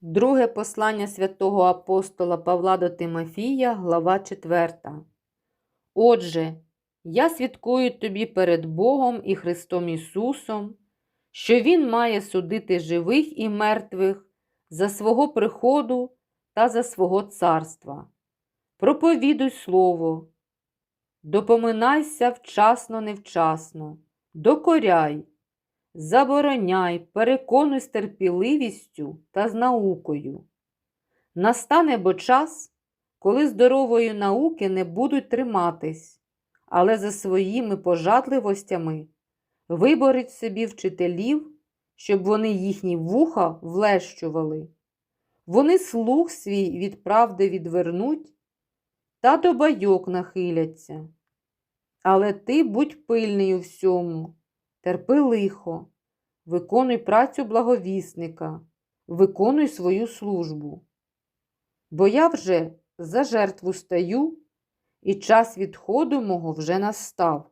Друге послання святого апостола Павла до Тимофія, глава 4. Отже, я свідкую тобі перед Богом і Христом Ісусом, що Він має судити живих і мертвих за свого приходу та за свого царства. Проповідуй слово, допоминайся вчасно невчасно, докоряй, забороняй, переконуй з терпіливістю та з наукою. Настане бо час, коли здорової науки не будуть триматись, але за своїми пожадливостями виборуть собі вчителів, щоб вони їхні вуха влещували. Вони слух свій від правди відвернуть та до байок нахиляться. Але ти будь пильний у всьому, терпи лихо, виконуй працю благовісника, виконуй свою службу. Бо я вже за жертву стаю, і час відходу мого вже настав.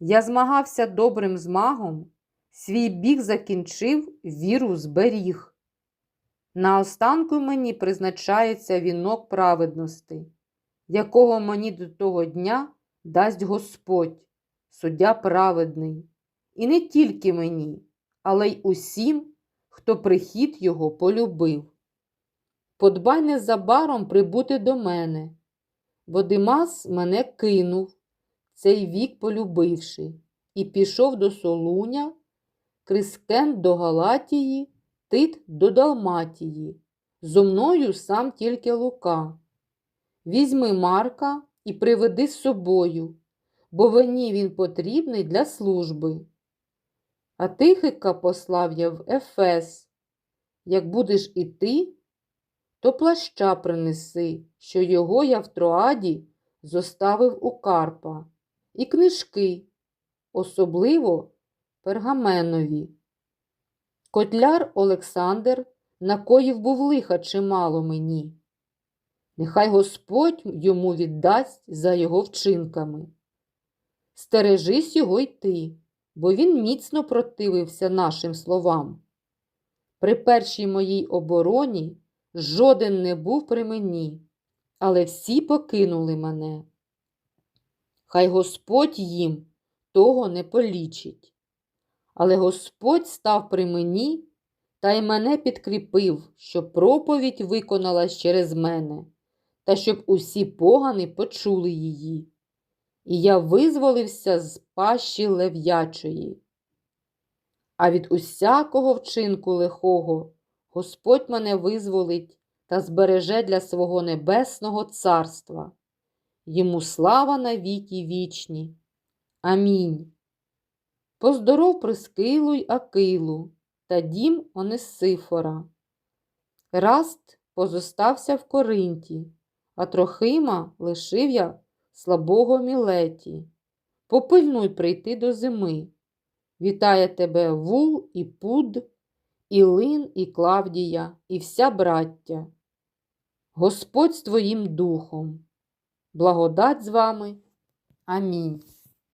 Я змагався добрим змагом, свій біг закінчив, віру зберіг. Наостанку мені призначається вінок праведності, якого мені до того дня дасть Господь, суддя праведний, і не тільки мені, але й усім, хто прихід його полюбив. Подбай незабаром прибути до мене, бо Димас мене кинув, цей вік полюбивши, і пішов до Солуня, Крискен до Галатії, Тит до Далматії. Зо мною сам тільки Лука. Візьми Марка і приведи з собою, бо мені він потрібний для служби. А Тихика послав я в Ефес. Як будеш іти, то плаща принеси, що його я в Троаді зоставив у Карпа, і книжки, особливо пергаменові. Котляр Олександр накоїв був лиха чимало мені. Нехай Господь йому віддасть за його вчинками. Стережись його й ти, бо він міцно противився нашим словам. При першій моїй обороні жоден не був при мені, але всі покинули мене. Хай Господь їм того не полічить. Але Господь став при мені та й мене підкріпив, щоб проповідь виконалась через мене, та щоб усі погани почули її. І я визволився з пащі лев'ячої. А від усякого вчинку лихого Господь мене визволить та збереже для свого небесного царства. Йому слава на віки вічні. Амінь. Поздоров Прискилу й Акилу та дім Онесифора. Раст позостався в Коринті, а Трохима лишив я слабого Мілеті. Попильнуй прийти до зими. Вітає тебе Вул і Пуд, і Лин, і Клавдія, і вся браття. Господь з твоїм духом. Благодать з вами. Амінь.